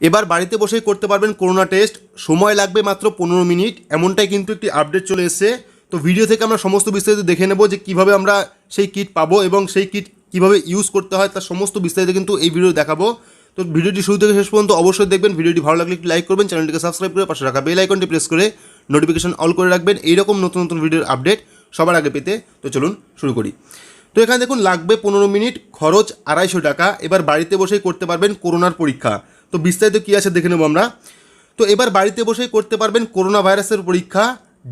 এবার বাড়িতে বসেই করতে পারবেন করোনা টেস্ট। সময় লাগবে মাত্র পনেরো মিনিট। এমনটাই কিন্তু একটি আপডেট চলে এসেছে। তো ভিডিও থেকে আমরা সমস্ত বিস্তারিত দেখে নেব যে কীভাবে আমরা সেই কিট পাবো এবং সেই কিট কীভাবে ইউজ করতে হয়, তার সমস্ত বিস্তারিত কিন্তু এই ভিডিও দেখাবো। তো ভিডিওটি শুরু থেকে শেষ পর্যন্ত অবশ্যই দেখবেন। ভিডিওটি ভালো লাগলে একটি লাইক করবেন চ্যানেলটিকে সাবস্ক্রাইব করে পাশে রাখা বেল আইকনটি প্রেস করে নোটিফিকেশন অল করে রাখবেন। এইরকম নতুন নতুন ভিডিওর আপডেট সবার আগে পেতে। তো চলুন শুরু করি। তো এখানে দেখুন, লাগবে পনেরো মিনিট, খরচ আড়াইশো টাকা। এবার বাড়িতে বসেই করতে পারবেন করোনার পরীক্ষা। তো বিস্তারিত কী আছে দেখে নেব আমরা। তো এবার বাড়িতে বসেই করতে পারবেন করোনা ভাইরাসের পরীক্ষা।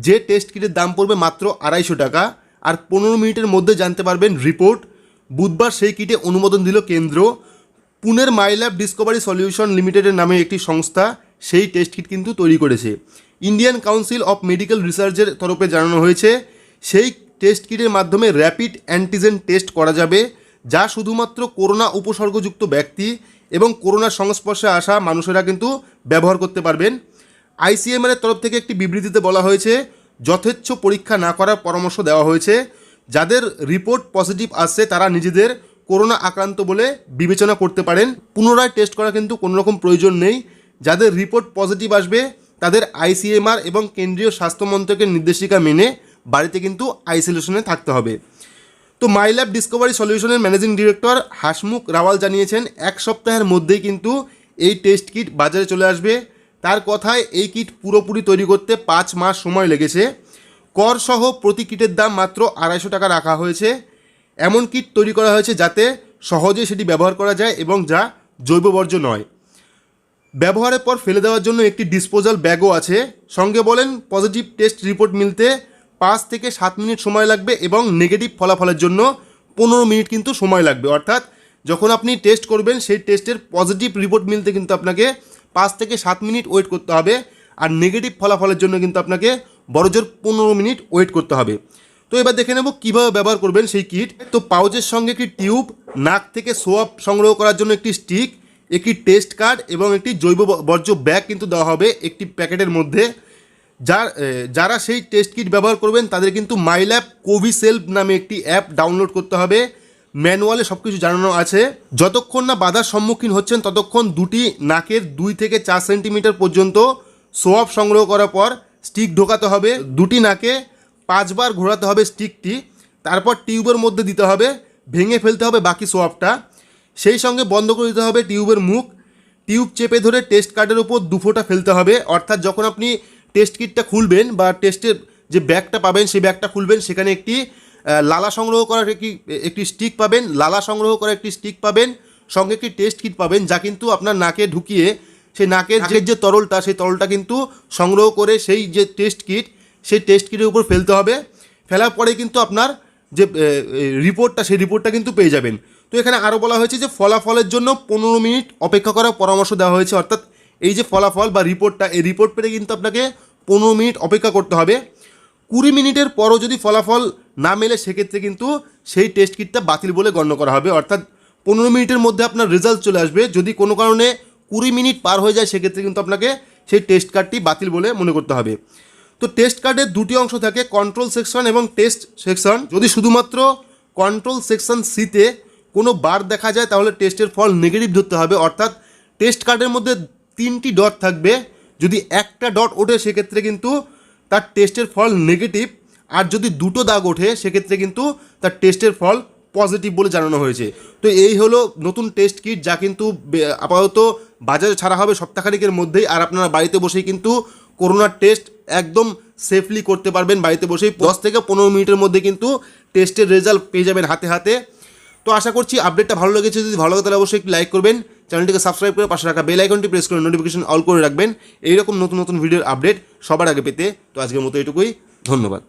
যে টেস্ট কিটের দাম পড়বে মাত্র আড়াইশো টাকা। আর পনেরো মিনিটের মধ্যে জানতে পারবেন রিপোর্ট বুধবার সেই কিটে অনুমোদন দিল কেন্দ্র। পুনের মাইল্যাব ডিসকভারি সলিউশন লিমিটেডের নামে একটি সংস্থা সেই টেস্ট কিট কিন্তু তৈরি করেছে। ইন্ডিয়ান কাউন্সিল অফ মেডিকেল রিসার্চের তরফে জানানো হয়েছে, সেই টেস্ট কিটের মাধ্যমে র্যাপিড অ্যান্টিজেন টেস্ট করা যাবে। যা শুধুমাত্র করোনা উপসর্গযুক্ত ব্যক্তি এবং করোনার সংস্পর্শে আসা মানুষেরা কিন্তু ব্যবহার করতে পারবেন। আইসিএমআর এর তরফ থেকে একটি বিবৃতিতে বলা হয়েছে, যথেচ্ছ পরীক্ষা না করার পরামর্শ দেওয়া হয়েছে। যাদের রিপোর্ট পজিটিভ আসছে, তারা নিজেদের করোনা আক্রান্ত বলে বিবেচনা করতে পারেন। পুনরায় টেস্ট করা কিন্তু কোনো রকম প্রয়োজন নেই। যাদের রিপোর্ট পজিটিভ আসবে, তাদের আইসিএমআর এবং কেন্দ্রীয় স্বাস্থ্য মন্ত্রকের নির্দেশিকা মেনে বাড়িতে কিন্তু আইসোলেশনে থাকতে হবে। তো মাই মাইল্যাব ডিসকভারি সলিউশনের ম্যানেজিং ডিরেক্টর হাসমুখ রাওয়াল জানিয়েছেন, এক সপ্তাহের মধ্যেই কিন্তু এই টেস্ট কিট বাজারে চলে আসবে। তার কথায় এই কিট পুরোপুরি তৈরি করতে পাঁচ মাস সময় লেগেছে। কর সহ প্রতি কিটের দাম মাত্র আড়াইশো টাকা রাখা হয়েছে। এমন কিট তৈরি করা হয়েছে যাতে সহজে সেটি ব্যবহার করা যায় এবং যা জৈব বর্জ্য নয়। ব্যবহারের পর ফেলে দেওয়ার জন্য একটি ডিসপোজাল ব্যাগও আছে। সঙ্গে বলেন, পজিটিভ টেস্ট রিপোর্ট মিলতে পাঁচ থেকে সাত মিনিট সময় লাগবে এবং নেগেটিভ ফলাফলের জন্য পনেরো মিনিট কিন্তু সময় লাগবে। অর্থাৎ যখন আপনি টেস্ট করবেন, সেই টেস্টের পজিটিভ রিপোর্ট মিলতে কিন্তু আপনাকে পাঁচ থেকে সাত মিনিট ওয়েট করতে হবে আর নেগেটিভ ফলাফলের জন্য কিন্তু আপনাকে বড়জোর পনেরো মিনিট ওয়েট করতে হবে। তো এবার দেখে নেব কীভাবে ব্যবহার করবেন সেই কিট তো পাউচের সঙ্গে একটি টিউব নাক থেকে সোয়াব সংগ্রহ করার জন্য একটি স্টিক একটি টেস্ট কার্ড এবং একটি জৈব বর্জ্য ব্যাগ কিন্তু দেওয়া হবে একটি প্যাকেটের মধ্যে। যার যারা সেই টেস্ট কিট ব্যবহার করবেন, তাদের কিন্তু মাইল্যাব কোভিসেল্ফ নামে একটি অ্যাপ ডাউনলোড করতে হবে। ম্যানুয়ালে সব কিছু জানানো আছে। যতক্ষণ না বাধার সম্মুখীন হচ্ছেন, ততক্ষণ দুটি নাকের দুই থেকে চার সেন্টিমিটার পর্যন্ত সোয়াব সংগ্রহ করার পর স্টিক ঢোকাতে হবে। দুটি নাকে পাঁচবার ঘোরাতে হবে স্টিকটি তারপর টিউবের মধ্যে দিতে হবে। ভেঙে ফেলতে হবে বাকি সোয়াবটা। সেই সঙ্গে বন্ধ করে দিতে হবে টিউবের মুখ। টিউব চেপে ধরে টেস্ট কার্ডের উপর দু ফোঁটা ফেলতে হবে। অর্থাৎ যখন আপনি টেস্ট কিটটা খুলবেন বা টেস্টের যে ব্যাগটা পাবেন সেই ব্যাগটা খুলবেন। সেখানে একটি লালা সংগ্রহ করার একটি একটি স্টিক পাবেন। লালা সংগ্রহ করার একটি স্টিক পাবেন। সঙ্গে একটি টেস্ট কিট পাবেন। যা কিন্তু আপনার নাকে ঢুকিয়ে সেই নাকের নাকের যে তরলটা সেই তরলটা কিন্তু সংগ্রহ করে সেই যে টেস্ট কিট সেই টেস্ট কিটের উপর ফেলতে হবে। ফেলার পরে কিন্তু আপনার যে রিপোর্টটা সেই রিপোর্টটা কিন্তু পেয়ে যাবেন। তো এখানে আরও বলা হয়েছে যে ফলাফলের জন্য পনেরো মিনিট অপেক্ষা করার পরামর্শ দেওয়া হয়েছে। অর্থাৎ এই যে ফলাফল বা রিপোর্টটা, এই রিপোর্ট পেতে কিন্তু আপনাকে পনেরো মিনিট অপেক্ষা করতে হবে। কুড়ি মিনিটের পরও যদি ফলাফল না মেলে, সেক্ষেত্রে কিন্তু সেই টেস্ট কিটটা বাতিল বলে গণ্য করা হবে। অর্থাৎ পনেরো মিনিটের মধ্যে আপনার রেজাল্ট চলে আসবে। যদি কোনো কারণে কুড়ি মিনিট পার হয়ে যায়, সেক্ষেত্রে কিন্তু আপনাকে সেই টেস্ট কার্ডটি বাতিল বলে মনে করতে হবে। তো টেস্ট কার্ডের দুটি অংশ থাকে কন্ট্রোল সেকশন এবং টেস্ট সেকশন যদি শুধুমাত্র কন্ট্রোল সেকশন সিতে কোনো বার দেখা যায়, তাহলে টেস্টের ফল নেগেটিভ ধরতে হবে। অর্থাৎ টেস্ট কার্ডের মধ্যে তিনটি ডট থাকবে। যদি একটা ডট ওঠে, সেক্ষেত্রে কিন্তু তার টেস্টের ফল নেগেটিভ আর যদি দুটো দাগ ওঠে, সেক্ষেত্রে কিন্তু তার টেস্টের ফল পজিটিভ বলে জানানো হয়েছে। তো এই হলো নতুন টেস্ট কিট যা কিন্তু আপাতত বাজারে ছাড়া হবে সপ্তাহখানিকের মধ্যেই। আর আপনারা বাড়িতে বসেই কিন্তু করোনার টেস্ট একদম সেফলি করতে পারবেন বাড়িতে বসেই। দশ থেকে পনেরো মিনিটের মধ্যে কিন্তু টেস্টের রেজাল্ট পেয়ে যাবেন হাতে হাতে। তো আশা করছি আপডেটটা ভালো লেগেছে। যদি ভালো লাগে তাহলে অবশ্যই একটি লাইক করবেন। চ্যানেলটিকে সাবস্ক্রাইব করে পাশে রাখা বেল আইকনটি প্রেস করে নোটিফিকেশন অল করে রাখবেন। এইরকম নতুন নতুন ভিডিওর আপডেট সবার আগে পেতে। তো আজকের মতো এটুকুই। ধন্যবাদ।